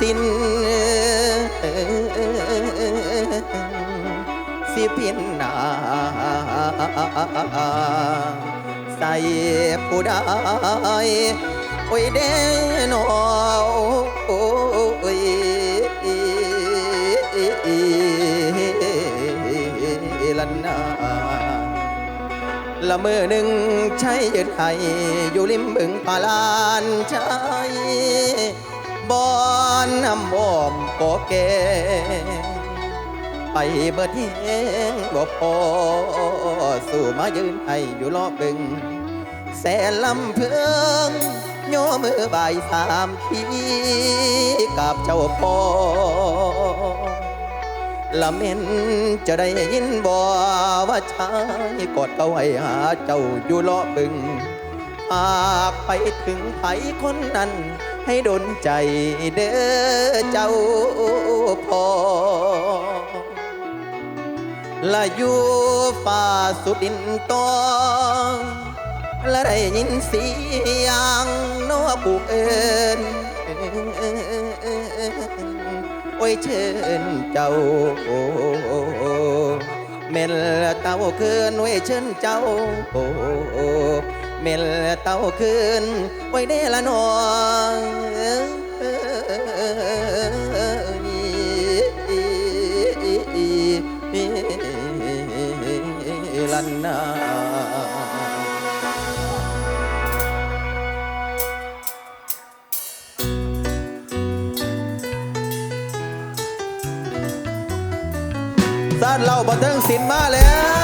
สินสิพินนาใส่ผู้ใดโอ้ยเด้นอโอยลันนาละมือหนึ่งใช้ยืดไห้อยู่ริมบึงปาลานใช้ บอนน้ำบ่มโกแกไปเบิดเฮงบ่พอสู่มายืนให้อยู่รอบบึง แสนลำเพิงโยมือบายสามทีกับเจ้าพ่อละเม็นจะได้ยินบ่ว่าชายกอดเขาให้หาเจ้าอยู่รอาบึง หากไปถึงไผคนนั้น ให้ดนใจเด้อเจ้าพอละอยู่ฝ่าสุดอินตองและไรยินเสียงนอผูเอินโอ้ยเชิญเจ้าเมลเต้าเคินโอ้ยเชิญเจ้า เมลเต้าคืน ไว้เด้ละนองลันนาด้านเราบันเทิงสินมาแล้ว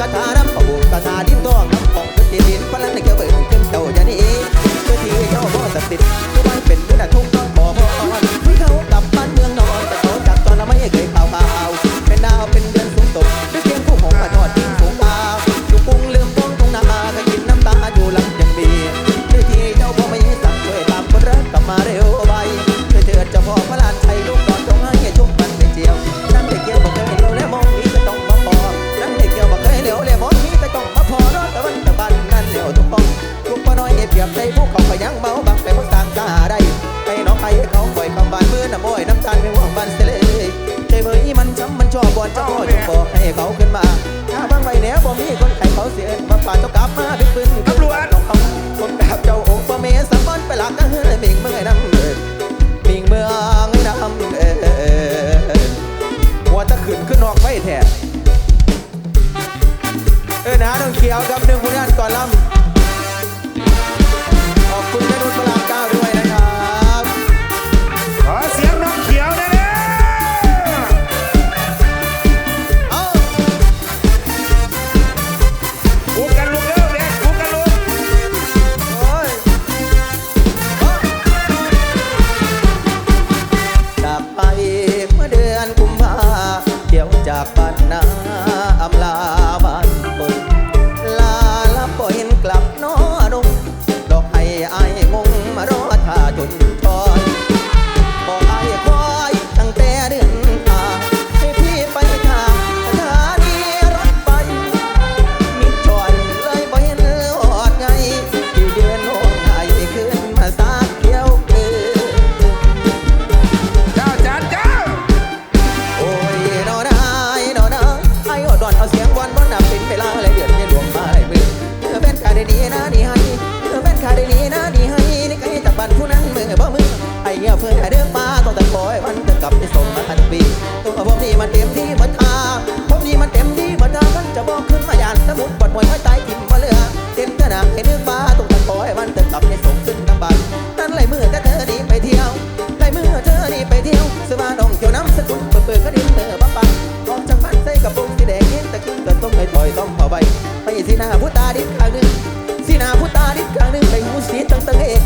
กระาดับปะบุกระาดินทองน้ำปองกรตีดินพลันเกี่ยวเบิ่งเกี่ยเต่าอย่างนี้กระตีเจ้าบ่สติด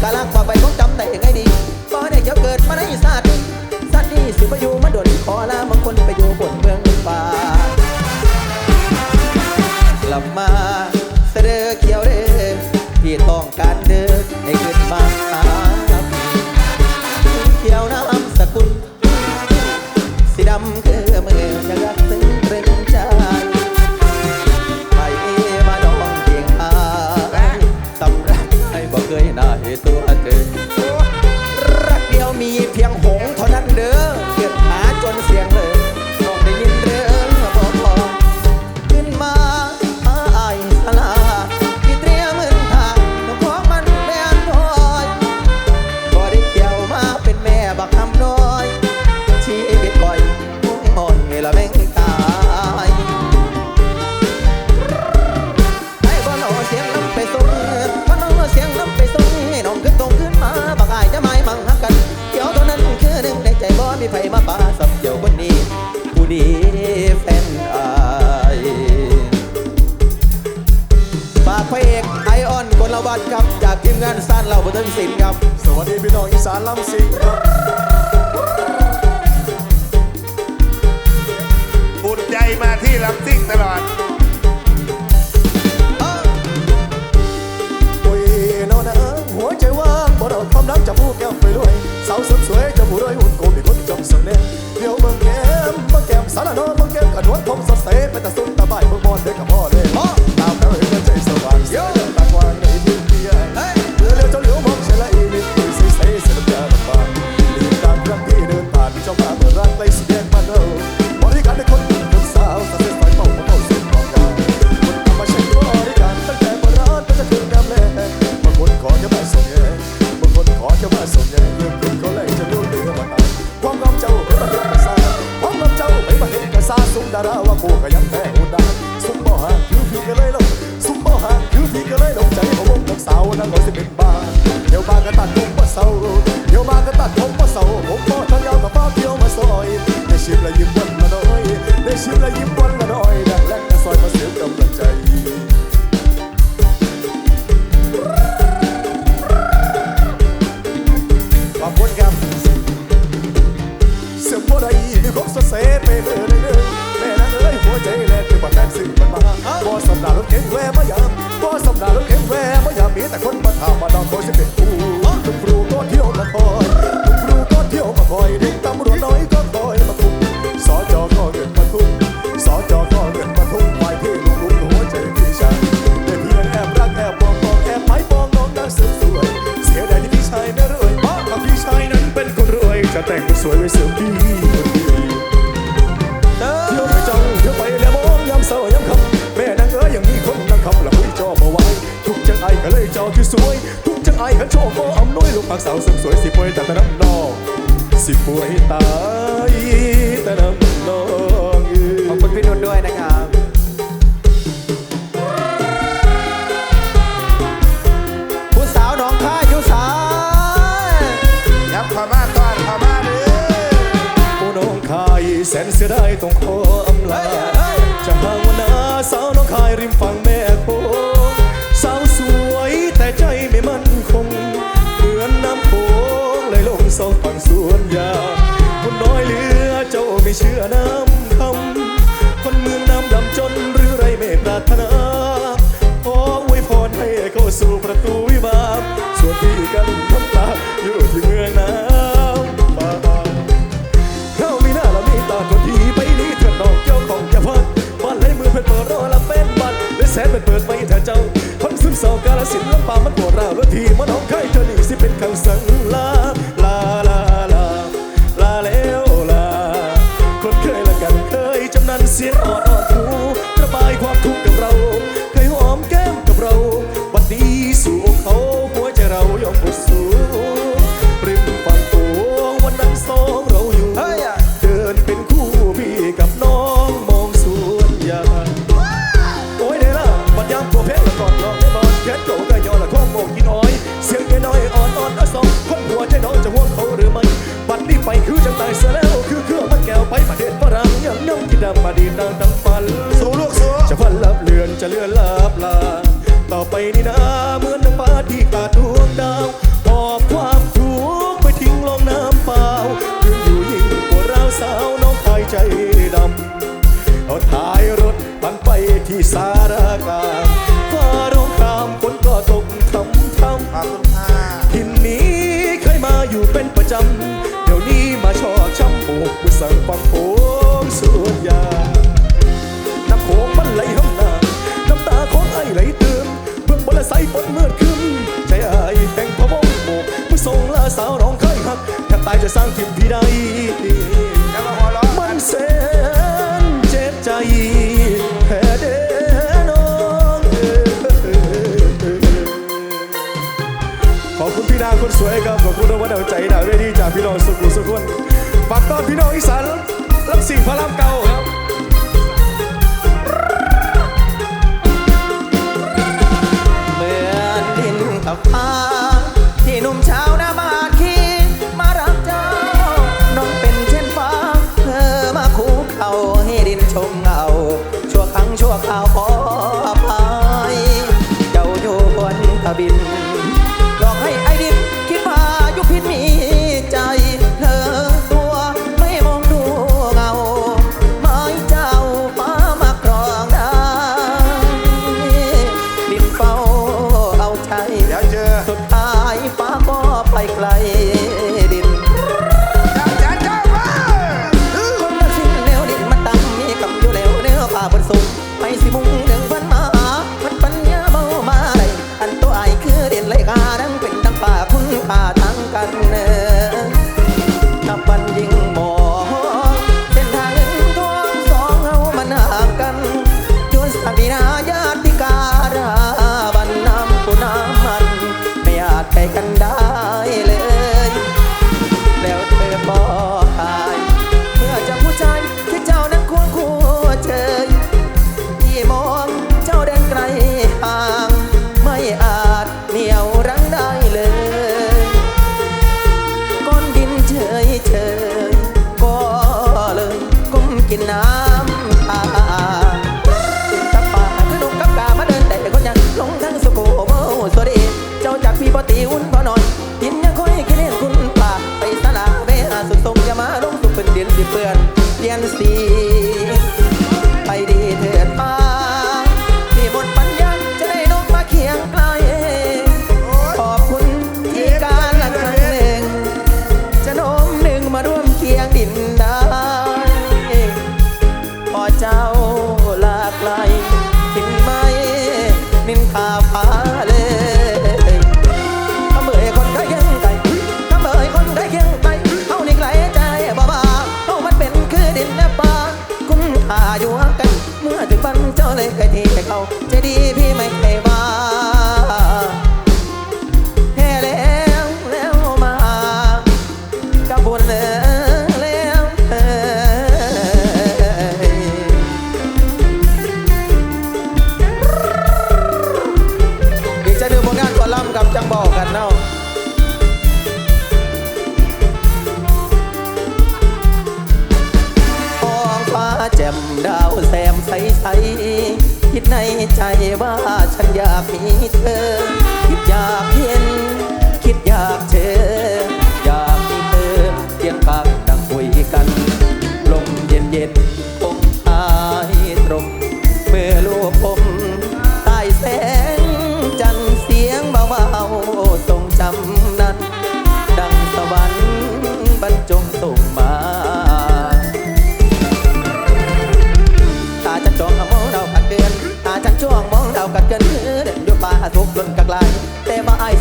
Cala They shoot mado oye, de. สวย ทุกจังไอหันโชว์ก็อ้อมนวยลูกปากสาวสริสวยสิป่วยแต่ตะน้ำ กันทัตาอยู่ที่เมืองน้ำบาเรามีหน้าเรามีตาคนทีไปนี้เถิดน้องเจ้าของอย่พันบ้านให้มือเพื่อเปิดรอละเป็นบ้านและแสนเป็นเปิดไม่เธอเจ้าคนซึมเศร้ากาลสินลำปางมัน ดัมาดีดังดังฝัน สู้ลูกสู้จะฝันลับเลือนจะเลื่อน ใส่ฝนเมื่อคืนใจอายแต่งพระวงโบกเมื่อส่งลาสาวร้องไห้หักแทบตายจะสร้างทิมพี่ได้มันเส้นเจ็บใจแพ้เด้นองขอบคุณพี่นางคนสวยครับ ขอบคุณทุกวันเอาใจดาวเวทีจากพี่น้องสุขุสุขคนฝากต้อนพี่น้องอีสานรับสิ่งพระรามเก่าครับ ฟ้า ไกล แปานคุ้มค่าอยู่กัน เมื่อถึงวันเจ้าเลยใครที่ใครเขาจะดีพี่ไม่เคย ใจว่าฉันอยากมีเธอ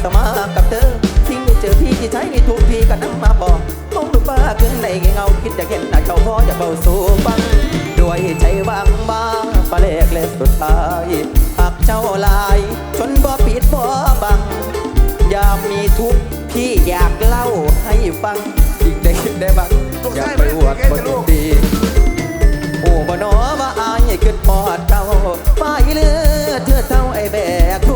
สมากับเธอทิ้งไม่เจอพี่ที่ใช้ในทุกพี่ก็นำมาบอกมองดูบ้าเกินในเงาคิดจะเห็นหน้าเจ้าพ่ออยาเบาสูบังด้วยใจวางบ้างปลาเล็กเล็กสุดท้ายหากเจ้าลายจนบ่ปิดบ่บังอยากมีทุกพี่อยากเล่าให้ฟังอีกได้คิดได้บังอยากไปอวดคนดีโอ้บ่นอว่าอายเกิดปอดเจ้าไปเลือเธอเท่าไอแบก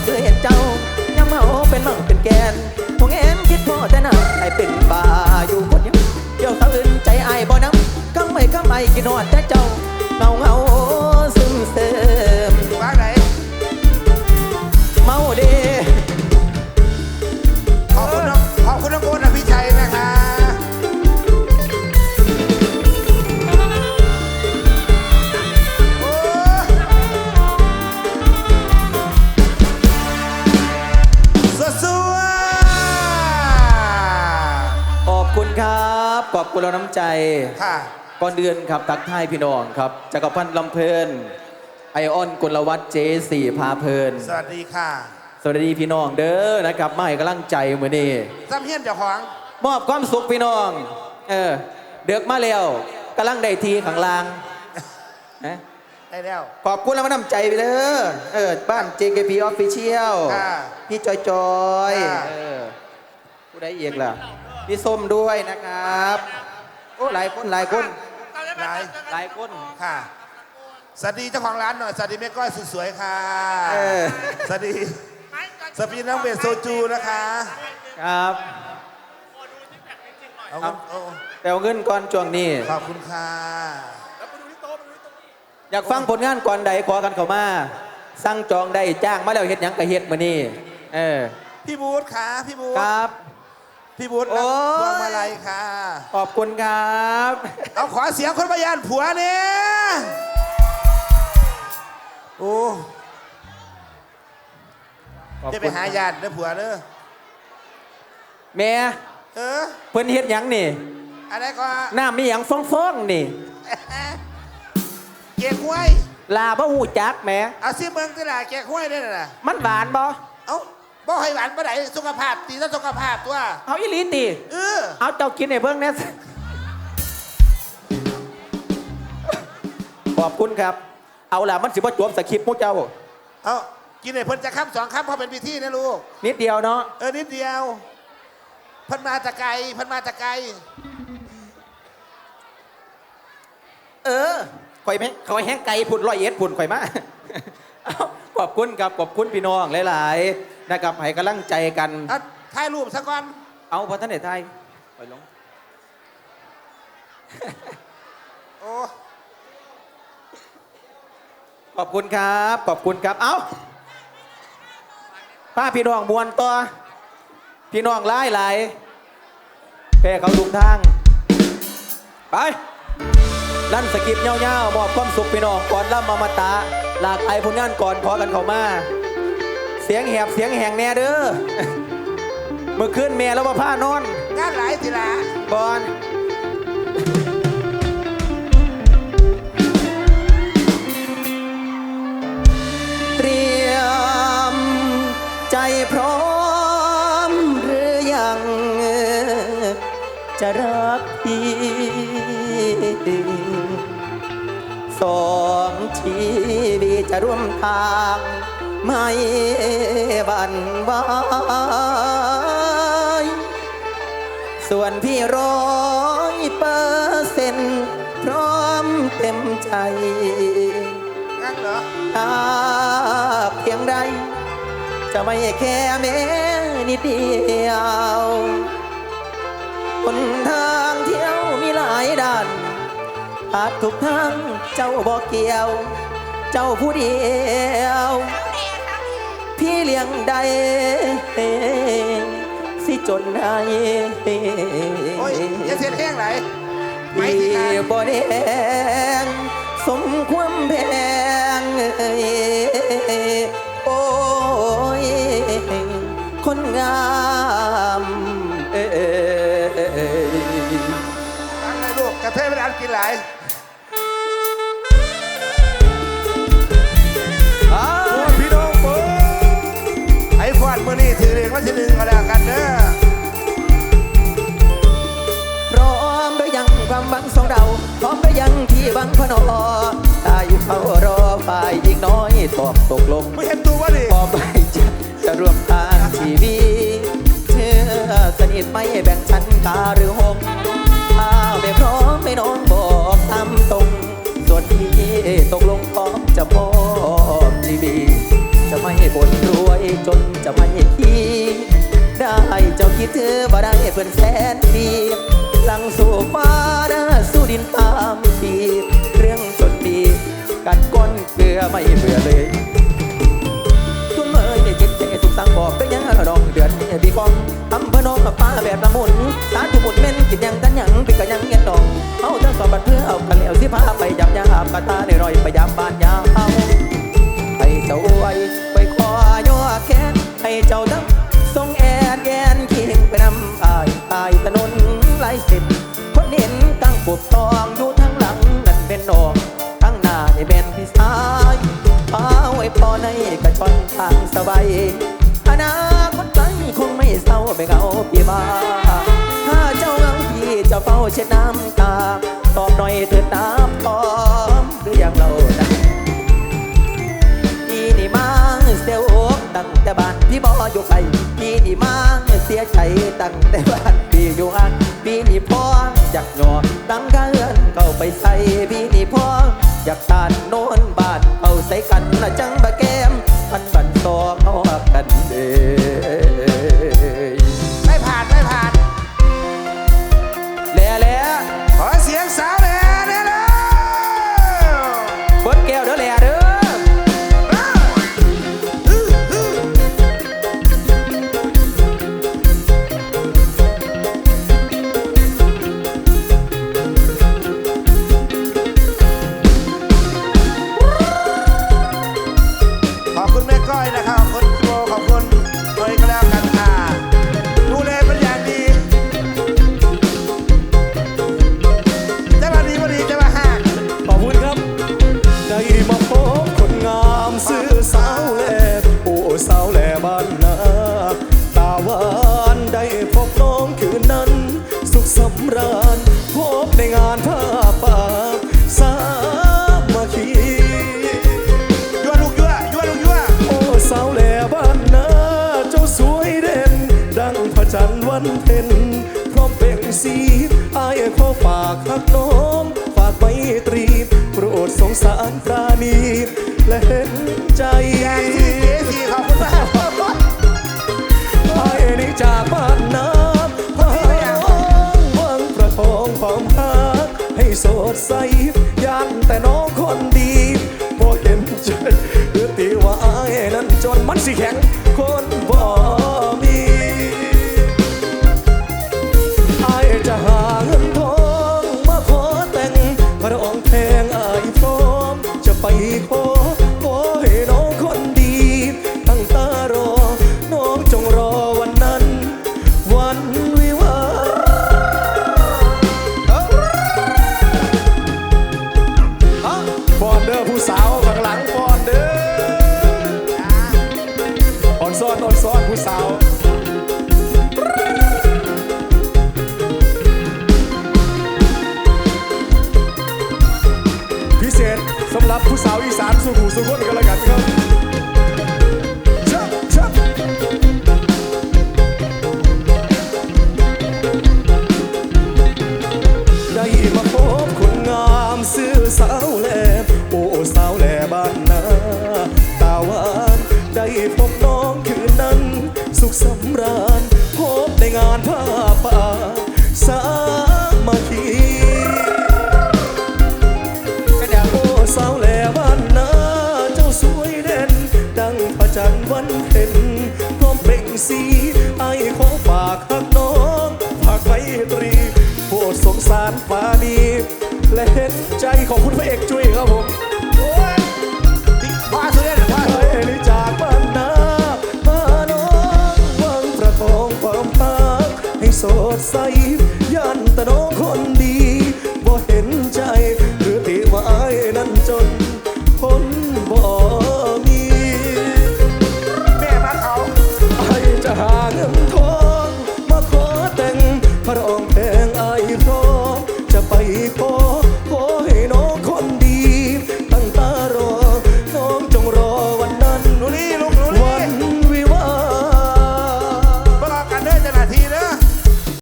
บบ่คือเห็นเจ้ายังเมาเป็นมั่งเป็นแกนพวกเอ็นคิดพอแต่นั้นไอเป็นบ้าอยู่คนเดียวเดี๋ยวสาวอื่นใจไอบ่น้ำกังไม่กังไม่กินหอดแต่เจ้าำใจค่ะ ก่อนเดือนครับตักทายพี่น้องครับจักรพันธ์ลำเพลิน ไอออนกุลวัฒน์เจสี่พาเพลิน สวัสดีค่ะสวัสดีพี่น้องเด้อนะครับมาให้กำลังใจมือนี้ซ้ำเฮียนเจ้าของมอบความสุขพี่น้อง เออเดือกมาแล้วกำลังได้ทีขังลางนะได้แล้ว ขอบคุณแล้วมาน้ำใจไปเด้อเออบ้าน JKP Official ค่ะพี่จอยจอยค่ะ เออผู้ใดอีกล่ะพี่ส้มด้วยนะครับ โอ้หลายคนหลายคน หลายหลายคน ค่ะ สวัสดีเจ้าของร้านหน่อย สวัสดีแม่ก้อยสุดสวยค่ะ เออ สวัสดี สวัสดีน้องเบสโซจูนะคะ ครับ เอาครับ เอาแต่เอาเงินก่อนช่วงนี้ ขอบคุณค่ะ อยากฟังผลงานก่อนใดขอกันเข้ามาสั่งจองได้จ้างมาแล้วเฮ็ดหยังกะเฮ็ดมื้อนี้เออ พี่บูธค่ะ พี่บูธครับ พี่บูธโอ้รับยพวงมาลัยค่ะ ขอบคุณครับ เอาขอเสียงคนพยานผัวเนี่ยโอ้ขอบจะคุณไปหาญาติเด้อผัวเด้อแม่เออเพิ่นเฮ็ดหยังนี่ อะไรก็น้ามีหยังฟองๆนี่ เกียกห้วยลาบ่ฮู้จักแหม่เอาซิเมืองที่ไหนเกียกห้วยได้น่ะมันหวานบ่เอ้า บ่ให้หวานบ่ได้สุขภาพตีต่อสุขภาพตัว เอาอีหลีติเออ เอาเจ้ากินให้เบิ่งแหน่ ขอบคุณครับ เอาล่ะมันสิบ่จบสคริปต์หมู่เจ้า เอากินให้เพิ่นจะค้ำสองค้ำเพราะเป็นพิธีนะลูก นิดเดียวเนาะเออ นิดเดียวเพิ่นมาแตะไกลเพิ่นมาแตะไกลเออข่อยแม่ข่อยแห้งไก่พุ่นร้อยเอ็ดพุ่นข่อยมา เอาขอบคุณครับขอบคุณพี่น้องหลาย ๆ นะครับให้กำลังใจกันเอาถ่ายรูปซะก่อน เอาพอท่านเดชไทยปล่อยลงโอ้ขอบคุณครับขอบคุณครับเอาป้าพี่น้องมวนตัวพี่น้องไล่ไหลายแพ้เขาทุกทาง ไป ลั่นสกิปเงี้ยวๆมอบความสุขพี่น้องก่อนล่ำมามาตา หลากหลายผลงานก่อนขอกันเข้ามาเสียงแหบเสียงแหงแน่เด้อเมื่อคืนแม่แล้วมาผ้านอนงานหลายสิละบอลเตรียมใจพร้อมหรือยัง จะรักพี่สองชีวิตจะร่วมทาง ไม่บันไหวส่วนพี่ร้อยเปอร์เซ็นต์พร้อมเต็มใจงั้นเหรอถ้าเพียงใด จะไม่แค่แม้นิดเดียวหนทางเที่ยวมีหลายด้านอาจทุกทางเจ้าบอกเกี่ยว เจ้าผู้เดียว พี่เลี้ยงได้สิจนให้โอ้ยอย่าเสียแห้งไหลไม่สิพี่ค่ะบ่แดงสมความแพงโอ้ย คนงามเอ้ยฟังเลยลูกกระเทยไม่ได้อันกินหล ว่าที่หนึ่งก็แล้วกันเด้อพร้อมหรือยังความหวังสองเรา พร้อมหรือยังที่หวังพนอตาอยู่เฝ้ารอฝ่ายหญิงน้อยตอบตกลงไม่เห็นตัววะดิพอไปจะจะร่วมทางชีวิตเชื่อสนิทไม่แบ่งชั้นตาหรือหงถ้าไม่พร้อมไม่น้อง เจ้าคิดเธอว่าได้เพื่อนแสนดีสั่งสู่ฟ้าหน้าสู้ดินตามปีเรื่องจนดีกัดก้นเกลือไม่เบื่อเลยทุ่มเอ้ยจิตใจสุขสังบอกก็ยังดองเดือนบีกองอำเภอนนกับป้าแบบละมุนสาธุบุญเม่นกินยังกันยังปิก็ยังเงียดองเอาทั้งสองบัดเพื่อเอากันแล้วสิพาไปยับยาบกระตาในรอยไปยามบ้านยาเอาให้เจ้าไว้ไปขอย่อแขนให้เจ้า ต้องอยู่ทั้งหลังนั่นเป็นดอกทั้งหน้านี่เป็นพี่ชายเอาไว้พอในกระชอนทางสบายอนาคตไกลคงไม่เศร้าไปเงาพี่มาถ้าเจ้าเงาพี่จะเฝ้าเช็ดน้ำตาตอบหน่อยเถิดน้ำตอมหรือยังเรานะพี่นี่มาเสียอกตั้งแต่บ้า พี่บออยู่ไกลพี่นี่มาเสียใจตั้งแต่บ้านพี่อยู่อ่างพี่นี่พออยากหยอตั้งกเอื้อนเข้าไปใส่พี่นี่พออยากทานโน่นบ้านเอาใส่กันละจังบะแก้มมันบันตอเขาหักกันเด้ไฝารปานีและเห็นใจของคุณพระเอกจุ้ยครับผม